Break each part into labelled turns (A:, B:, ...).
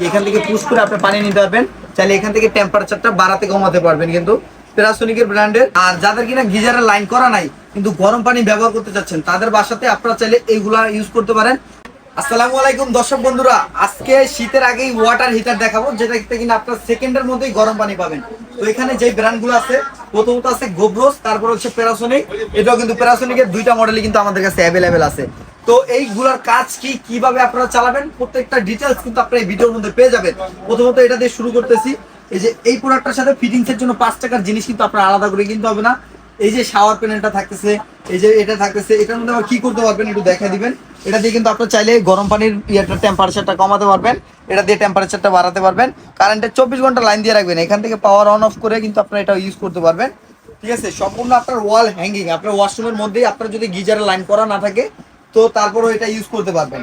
A: কি এখান থেকে পুশ করে আপনি পানি নিতে পারবেন। চাইলে এখান থেকে টেম্পারেচারটা বাড়াতে কমাতে পারবেন কিন্তু। প্যারাসোনিকের ব্র্যান্ডের আর যাদের কিনা গিজারের লাইন করা নাই, কিন্তু গরম পানি ব্যবহার করতে চাচ্ছেন, তাদের বাসাতে আপনারা চাইলে এইগুলা ইউজ করতে পারেন। আসসালামু আলাইকুম দর্শক বন্ধুরা, আজকে শীতের আগেই ওয়াটার হিটার দেখাবো, যেটা কিনা আপনার সেকেন্ডের মধ্যেই গরম পানি পাবেন। তো এখানে যে ব্র্যান্ডগুলো আছে, প্রথমত আছে গোব্রোস তারপর হচ্ছে প্যারাসোনিক এটাও কিন্তু প্যারাসোনিকের দুইটা মডেলই কিন্তু আমাদের কাছে অ্যাভেলেবেল আছে। তো এইগুলোর কাজ কি, কীভাবে আপনারা চালাবেন, প্রত্যেকটা ডিটেলস কিন্তু আপনারা এই ভিডিওর মধ্যে পেয়ে যাবেন। প্রথমত এটা দিয়ে শুরু করতেছি, এই যে এই প্রোডাক্টটার সাথে ফিটিংস এর জন্য পাঁচ টাকার জিনিস কিন্তু আপনারা আলাদা করে কিনতে হবে না। এই যে শাওয়ার প্যানেলটা থাকতেছে, এই যে এটা থাকতেছে, এটার মধ্যে আবার কি করতে পারবেন একটু দেখা দিবেন। এটা দিয়ে কিন্তু আপনার চাইলে গরম পানির ইয়েটা টেম্পারেচারটা কমাতে পারবেন, এটা দিয়ে টেম্পারেচারটা বাড়াতে পারবেন। কারেন্টের চব্বিশ ঘণ্টা লাইন দিয়ে রাখবেন, এখান থেকে পাওয়ার অন অফ করে কিন্তু আপনারা এটা ইউজ করতে পারবেন। ঠিক আছে, সম্পূর্ণ আপনার ওয়াল হ্যাঙ্গিং আপনার ওয়াশরুমের মধ্যেই আপনার যদি গিজারের লাইন করা না থাকে তো তারপরও এটা ইউজ করতে পারবেন।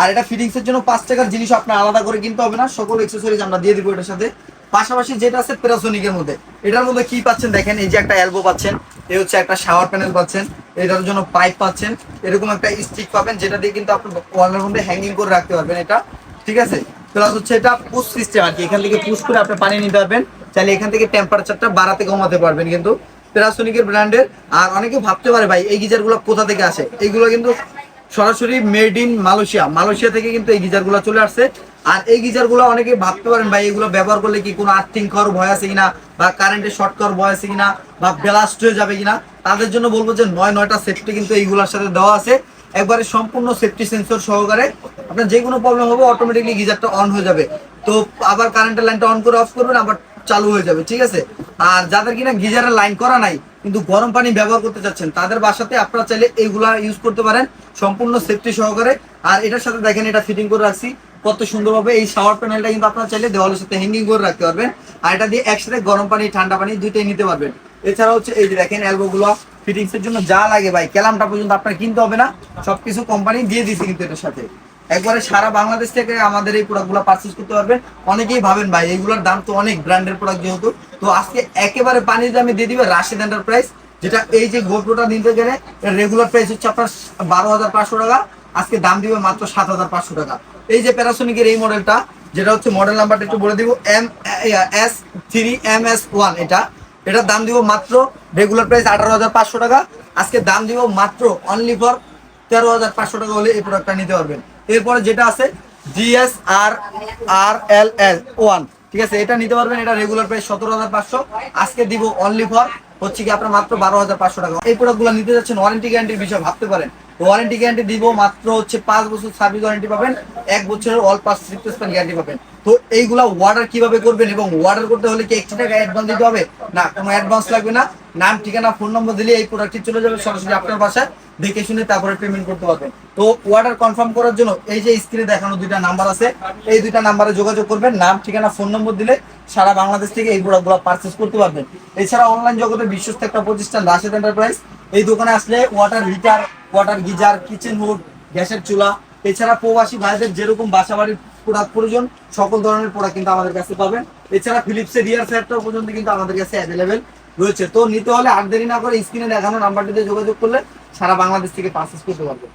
A: আর এটা ফিটিংস এর জন্য পাঁচ টাকার জিনিস আপনার আলাদা করে কিনতে হবে না, সকল এক্সেসরিজ আমরা দিয়ে দিব এটার সাথে। পাশাপাশি যেটা আছে প্যারাসোনিকের মধ্যে, এটার মধ্যে কি পাচ্ছেন দেখেন, এই যে একটা অ্যালবো পাচ্ছেন এই হচ্ছে একটা শাওয়ার প্যানেল পাচ্ছেন, এটার জন্য পাইপ পাচ্ছেন, এরকম একটা স্টিক পাবেন, যেটা দিয়ে কিন্তু আপনি ওয়ালের মধ্যে হ্যাঙ্গিং করে রাখতে পারবেন এটা, ঠিক আছে? প্লাস হচ্ছে এটা পুশ সিস্টেম আর কি, এখান থেকে পুশ করে আপনি পানি নিতে পারবেন চাইলে এখান থেকে টেম্পারেচারটা বাড়াতে কমাতে পারবেন কিন্তু। প্যারাসোনিকের ব্র্যান্ডের আর অনেকে ভাবতে পারে ভাই, এই গিজারগুলো কোথা থেকে আসে? এইগুলো কিন্তু সরাসরি মেড ইন মালয়েশিয়া। মালয়েশিয়া থেকে কিন্তু এই গিজার গিজারগুলো চলে আসছে। আর এই গিজার গিজারগুলো অনেকে ভাবতে পারেন, ভাই, এগুলো ব্যবহার করলে কি কোনো আর্থিং খাওয়ার ভয় আছে কিনা? বা কারেন্টের শর্ট খাওয়ার ভয় আছে কিনা? বা ব্লাস্ট হয়ে যাবে কিনা? তাদের জন্য বলব যে নয়, নয়টা সেফটি কিন্তু এইগুলোর সাথে দেওয়া আছে। একবারে সম্পূর্ণ সেফটি সেন্সর সহকারে আপনার যে কোনো প্রবলেম হবে অটোমেটিকলি গিজারটা অন হয়ে যাবে। তো আবার কারেন্টের লাইনটা অন করে অফ করবেন, আবার চালু হয়ে যাবে, ঠিক আছে? আর যাদের কিনা গিজারের লাইন করা নাই কিন্তু গরম পানি ব্যবহার করতে চাচ্ছেন, তাদের বাসাতে আপনারা চাইলে এইগুলা ইউজ করতে পারেন, সম্পূর্ণ সেফটি সহকারে। আর এটার সাথে দেখেন, এটা ফিটিং করে রাখছি। কত সুন্দরভাবে এই শাওয়ার প্যানেলটা কিন্তু আপনারা চাইলে দেওয়ালের সাথে হ্যাঙ্গিং করে রাখতে পারবেন। আর এটা দিয়ে একসাথে গরম পানি, ঠান্ডা পানি দুইটাই নিতে পারবেন। এছাড়া হচ্ছে এই যে দেখেন এলবো গুলো ফিটিংস এর জন্য যা লাগে ভাই ক্যালামটা পর্যন্ত আপনার কিনতে হবে না। সবকিছু কোম্পানি দিয়ে দিচ্ছে কিন্তু এটার সাথে। একবারে সারা বাংলাদেশ থেকে আমাদের এই প্রোডাক্টগুলো পারচেজ করতে পারবেন অনেকেই ভাবেন, ভাই এইগুলোর দাম তো অনেক ব্র্যান্ডের প্রোডাক্ট যেহেতু। তো আজকে একেবারে পানির দামে দিয়ে দিবে রাশিদ এন্টারপ্রাইজ যেটা এই যে গোপ্রোটা নিতে গেলে রেগুলার প্রাইস হচ্ছে আপনার বারো হাজার পাঁচশো টাকা, আজকে দাম দিবে মাত্র সাত হাজার পাঁচশো টাকা। এই যে প্যারাসোনিকের এই মডেলটা যেটা হচ্ছে মডেল নাম্বারটা একটু বলে দিব M S three M S one এটা। এটার দাম দিব মাত্র রেগুলার প্রাইস আঠারো হাজার পাঁচশো টাকা। আজকে দাম দিব মাত্র অনলি ফর তেরো হাজার পাঁচশো টাকা হলে এই প্রোডাক্টটা নিতে পারবেন। এরপরে যেটা আছে জিএস আর আর এল এল ওয়ান ঠিক আছে, এটা নিতে পারবেন, এটা রেগুলার প্রাইস সতেরো হাজার পাঁচশো। আজকে দিব অনলি ফর হচ্ছে কি আপনার মাত্র বারো হাজার পাঁচশো টাকা। এই প্রোডাক্টগুলো নিতে যাচ্ছেন ওয়ারেন্টি গ্যারান্টির বিষয়ে ভাবতে পারেন। ওয়ারেন্টি গ্যারান্টি দিব মাত্র হচ্ছে পাঁচ বছর সার্ভিস ওয়ারেন্টি পাবেন, এক বছরের অল পাস রিপ্লেসমেন্ট গ্যারান্টি পাবেন। তো এইগুলা অর্ডার কীভাবে করবেন এবং অর্ডার করতে হলে কি এক্সট্রা টাকা অ্যাডভান্স দিতে হবে? না, কোনো অ্যাডভান্স লাগবে না। নাম, ঠিকানা ফোন নম্বর দিলে এই প্রোডাক্টটি চলে যাবে সরাসরি আপনার বাসায়। দেখে শুনে তারপরে পেমেন্ট করতে পারবেন। তো অর্ডার কনফার্ম করার জন্য এই যে স্ক্রিনে দেখানো দুইটা নাম্বার আছে, এই দুইটা নাম্বারে যোগাযোগ করবেন। নাম, ঠিকানা ফোন নম্বর দিলে সারা বাংলাদেশ থেকে এই প্রোডাক্টগুলো পারচেস করতে পারবেন। এছাড়া অনলাইন জগতে বিশ্বস্ত একটা প্রতিষ্ঠান রাশেদ এন্টারপ্রাইজ এই দোকানে আসলে water heater water geyser kitchen hood গ্যাসের চুলা। এছাড়া প্রবাসী ভাইদের যেরকম বাসা বাড়ির প্রোডাক্ট প্রয়োজন, সকল ধরনের প্রোডাক্ট কিন্তু আমাদের কাছে পাবেন। এছাড়া ফিলিপসের রিয়ার সেটটাও পর্যন্ত কিন্তু আমাদের কাছে অ্যাভেলেবেল রয়েছে। তো নিতে হলে আর দেরি না করে স্ক্রিনে দেখানো নাম্বারটিতে যোগাযোগ করলে সারা বাংলাদেশ থেকে পারচেস করতে পারবেন।